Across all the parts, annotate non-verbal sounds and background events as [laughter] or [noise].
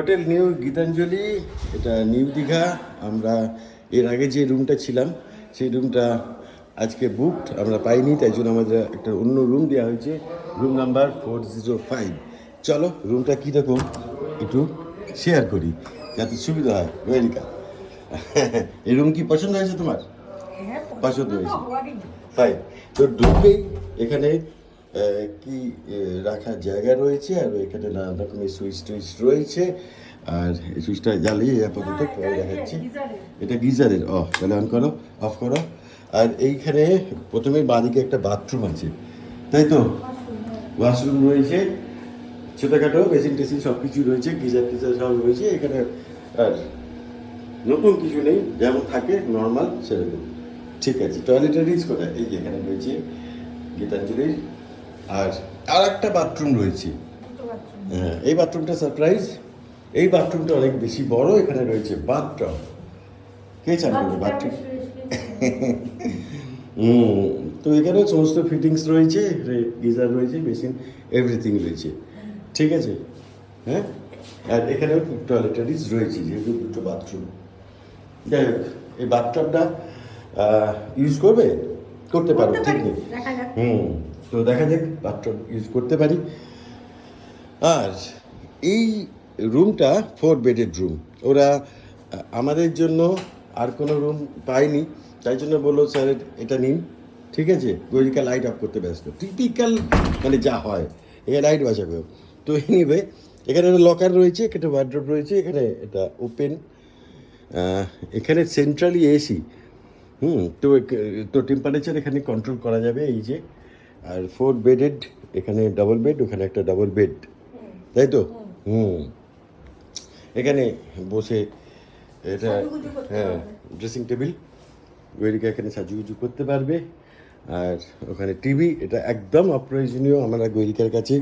Hotel new Gitanjali এটা new Digha. আমরা এর আগে যে রুমটা ছিলাম সেই রুমটা আজকে বুকড আমরা পাইনি তাই জন্য আমাদের একটা অন্য রুম দেওয়া হয়েছে room number four zero five চলো রুমটা কীরকম একটু শেয়ার করি যাতে সুবিধা হয়। ওয়েলকাম [laughs] এই রুম কি পছন্দ হয়েছে তোমার? হ্যাঁ পছন্দ হয়েছে। ফাইন তো ঢুকবেই এখানে কি রাখার জায়গা রয়েছে? আর এখানে নানান রকমের সুইচ টুইচ রয়েছে। আর এই সুইচটা জ্বালিয়ে আপাতত পরে দেখাচ্ছি। এটা গিজারের। অ তাহলে অন করো অফ করো। আর এইখানে প্রথমে বাঁদিকে একটা বাথরুম আছে। তাই তো? ওয়াশরুম রয়েছে। ছোটোখাটো বেসিন টেসিন সব কিছু রয়েছে গিজার টিজার সব রয়েছে। এখানে আর নতুন কিছু নেই যেমন থাকে নর্মাল সেরকম। ঠিক আছে টয়লেটারিজ কোথায় এই যে এখানে রয়েছে গীতাঞ্জলির আর আর একটা বাথরুম রয়েছে। হ্যাঁ এই বাথরুমটা সারপ্রাইজ এই বাথরুমটা অনেক বেশি বড় এখানে রয়েছে বাথটব কে চান করবে বাথরুম [laughs] হুম তো এখানে সমস্ত ফিটিংস রয়েছে গিজার রয়েছে মেশিন এভরিথিং রয়েছে। ঠিক আছে? হ্যাঁ? আর এখানেও টয়লেটারিজ রয়েছে যেহেতু দুটো বাথরুম যাই হোক এই বাথটাবটা ইউজ করবে? করতে পারো ঠিক নেই হুম। তো দেখা যাক বাথটাব ইউজ করতে পারি। আর এই রুমটা ফোর বেডেড রুম ওরা আমাদের জন্য আর কোনো রুম পায়নি, তাই জন্য বলল, স্যার, এটা নিন। ঠিক আছে? গৈরিকা লাইট অফ করতে ব্যস্ত। টিপিক্যাল মানে যা হয় এখানে লাইট বাঁচাবে। তো এনিওয়ে এখানে একটা লকার রয়েছে, এখানে ওয়ার্ড্রপ রয়েছে, এখানে এটা ওপেন এখানে সেন্ট্রালি এসি হুম, তো তো টেম্পারেচার এখানে কন্ট্রোল করা যাবে, এই যে। আর ফোর বেডেড এখানে ডাবল বেড ওখানে একটা ডাবল বেড তাই তো? হুম। এখানে বসে এটা হ্যাঁ ড্রেসিং টেবিল ওয়েরিকা এখানে সাজুগুজু করতে পারবে। আর ওখানে টিভি এটা একদম অপ্রয়োজনীয় আমরা গৈরিকার কাছে।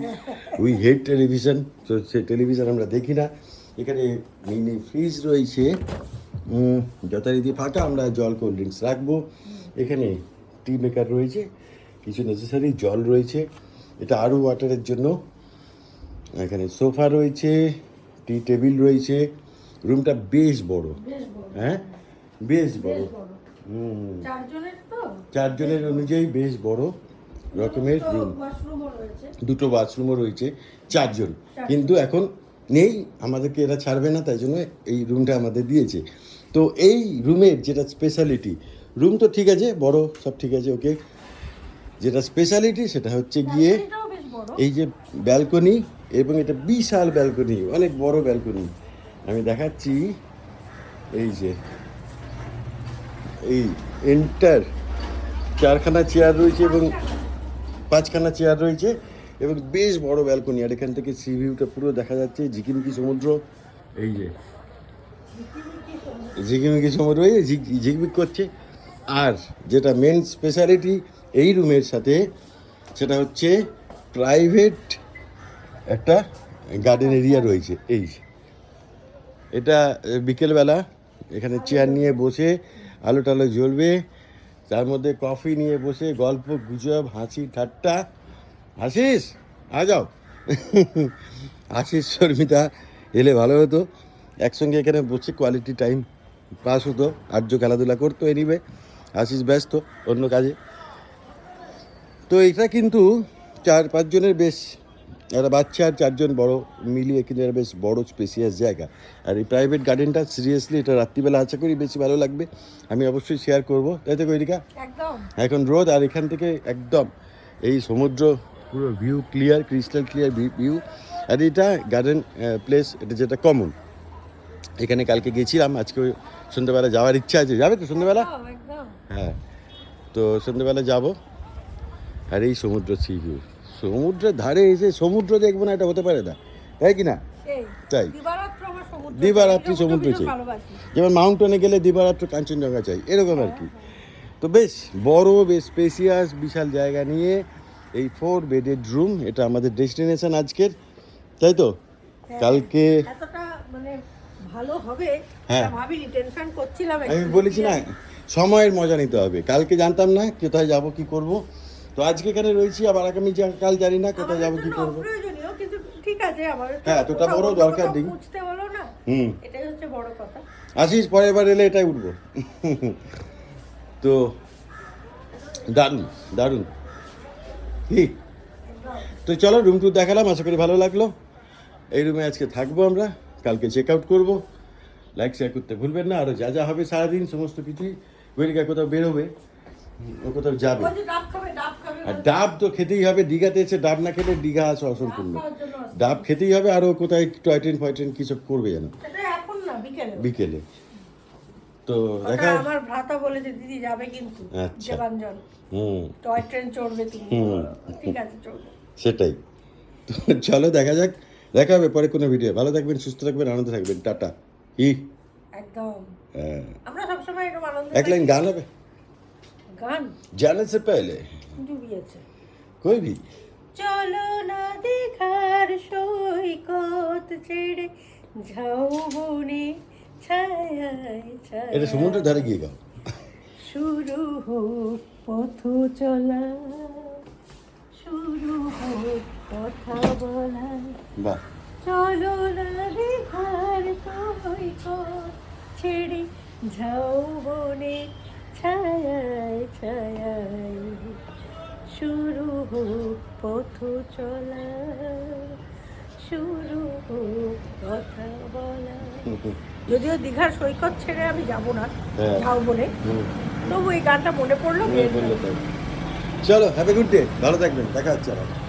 উই হেড টেলিভিশন তো সে টেলিভিশন আমরা দেখি না। এখানে মিনি ফ্রিজ রয়েছে। যথারীতি ফাঁকা আমরা জল কোল্ড ড্রিঙ্কস রাখব। এখানে টি মেকার রয়েছে। কিছু নেসেসারি জল রয়েছে। এটা আরও ওয়াটারের জন্য। এখানে সোফা রয়েছে টি টেবিল রয়েছে। রুমটা বেশ বড়। হ্যাঁ? বেশ বড়। হুম। চারজনের অনুযায়ী বেশ বড় রকমের রুম দুটো বাথরুমও রয়েছে। চারজন। কিন্তু এখন নেই আমাদেরকে এরা ছাড়বে না তাই জন্য এই রুমটা আমাদের দিয়েছে। তো এই রুমের যেটা স্পেশালিটি রুম তো ঠিক আছে বড় সব ঠিক আছে ওকে যেটা স্পেশালিটি সেটা হচ্ছে গিয়ে এই যে ব্যালকনি এবং এটা বিশাল ব্যালকনি অনেক বড় ব্যালকনি আমি দেখাচ্ছি এই যে এই এন্টার চারখানা চেয়ার রয়েছে এবং পাঁচখানা চেয়ার রয়েছে এবং বেশ বড় ব্যালকনি আর এখান থেকে সি ভিউটা পুরো দেখা যাচ্ছে ঝিকিমিকি সমুদ্র এই যে ঝিকিমিকি সমুদ্র এই ঝিক- ঝিকমিক করছে। আর যেটা মেন স্পেশালিটি এই রুমের সাথে সেটা হচ্ছে প্রাইভেট একটা গার্ডেন এরিয়া রয়েছে, এই এটা বিকেলবেলা, এখানে চেয়ার নিয়ে বসে আলো টালো জ্বলবে, তার মধ্যে কফি নিয়ে বসে, গল্প, গুজব, হাসি, ঠাট্টা। হাসিস? আ যাও। হাসিস, শর্মিতা, এলে ভালো হতো। একসঙ্গে এখানে বসে কোয়ালিটি টাইম পাস হতো, আর্য খেলাধুলা করতো এনিবে আশিস ব্যস্ত, অন্য কাজে। তো এটা কিন্তু চার পাঁচজনের বেশ একটা বাচ্চা আর চারজন বড় মিলিয়ে কিন্তু এটা বেশ বড় স্পেসিয়াস জায়গা। আর এই প্রাইভেট গার্ডেনটা সিরিয়াসলি এটা রাত্রিবেলা আশা করি বেশি ভালো লাগবে। আমি অবশ্যই শেয়ার করব। তাই তো একদম। এখন রোদ আর এখান থেকে একদম এই সমুদ্র পুরো view clear crystal clear view আর এটা গার্ডেন প্লেস এটা যেটা কমন এখানে কালকে গেছিলাম আজকে ওই সন্ধ্যেবেলা যাওয়ার ইচ্ছা আছে। যাবে তো সন্ধ্যেবেলা? হ্যাঁ। তো সন্ধ্যেবেলা যাব। আর এই সমুদ্র সি ভিউ সমুদ্রের ধারে এসে সমুদ্র দেখব না এটা হতে পারে না। তাই কি না? তাই। দিবারাত্র সমুদ্র চাই। যেমন মাউন্টেনে গেলে দিবারাত্র কাঞ্চনজঙ্ঘা চাই এরকম আর কি। তো বেশ বড় বেশ স্পেসিয়াস বিশাল জায়গা নিয়ে এই ফোর বেডেড রুম এটা আমাদের ডেস্টিনেশন আজকের। তাই তো? কালকে মানে ভালো হবে হ্যাঁ। টেনশন করছিলাম আমি। বলেছি না সময়ের মজা নিতে হবে। কালকে জানতাম না কোথায় যাব কি করব। তো আজকে এখানে রয়েছি আবার আগামী যা- কাল জানি না কোথায় যাব কি করব। অপ্রয়োজনীয় কিন্তু ঠিক আছে আমার হ্যাঁ, এতটা বড় দরকার নেই। বুঝতে হলো না হুম। এটাই হচ্ছে বড় কথা। আসিস পরের বার এলে এটাই উঠবো। তো দারুণ দারুণ। কি? তো চলো রুম টুর দেখালাম আশা করি ভালো লাগল। এই রুমে আজকে থাকব আমরা কালকে চেক আউট করব। লাইক শেয়ার করতে ভুলবেন না আরও যা যা হবে সারাদিন সমস্ত কিছুই। ওয়েরিকা কোথাও বেরোবে। ও কোথাও যাবে। আর ডাব তো খেতেই হবে দীঘাতে এসে ডাব না খেলে দীঘা আছে অসম্পূর্ণ। ডাব খেতেই হবে আর ও কোথায় টয় ট্রেন ফয় ট্রেন কিছু করবে যেন। বিকেলে। তো দেখা আমার ভ্রাতা বলেছে দিদি যাবে কিন্তু আচ্ছা। দেবাঞ্জন। হুম। টয় ট্রেন চড়বে তুমি। ঠিক আছে চড়বে। সেটাই। তো চলো দেখা যাক। দেখা হবে পরে কোনো ভিডিও ভালো থাকবেন সুস্থ থাকবেন আনন্দ থাকবেন। টাটা। ই একদম। হ্যাঁ। আমরা সবসময় এরকম আনন্দ এক লাইন গান হবে? গান जाने से पहले ডুবিয়েছে कोई भी চলো না দেখার সৈকত ছেড়ে যাও বনে ছায়ায় ছায়া এটা সমুদ্রের ধারে গিয়ে গাও শুরু হোক পথ চলা শুরু হোক কথা বলা বাহ চলো না দেখার সৈকত ছেড়ে যাও বনে ছায়ায় ছায়ায় শুরু হোক পথ চলা শুরু হোক কথা বলা। যদিও দীঘার সৈকত ছেড়ে আমি যাব না হ্যাঁ। যাও বলে। তবু এই গানটা মনে পড়ল? চলো হ্যাভ এ গুড ডে ভালো থাকবেন। দেখা হচ্ছে আবার।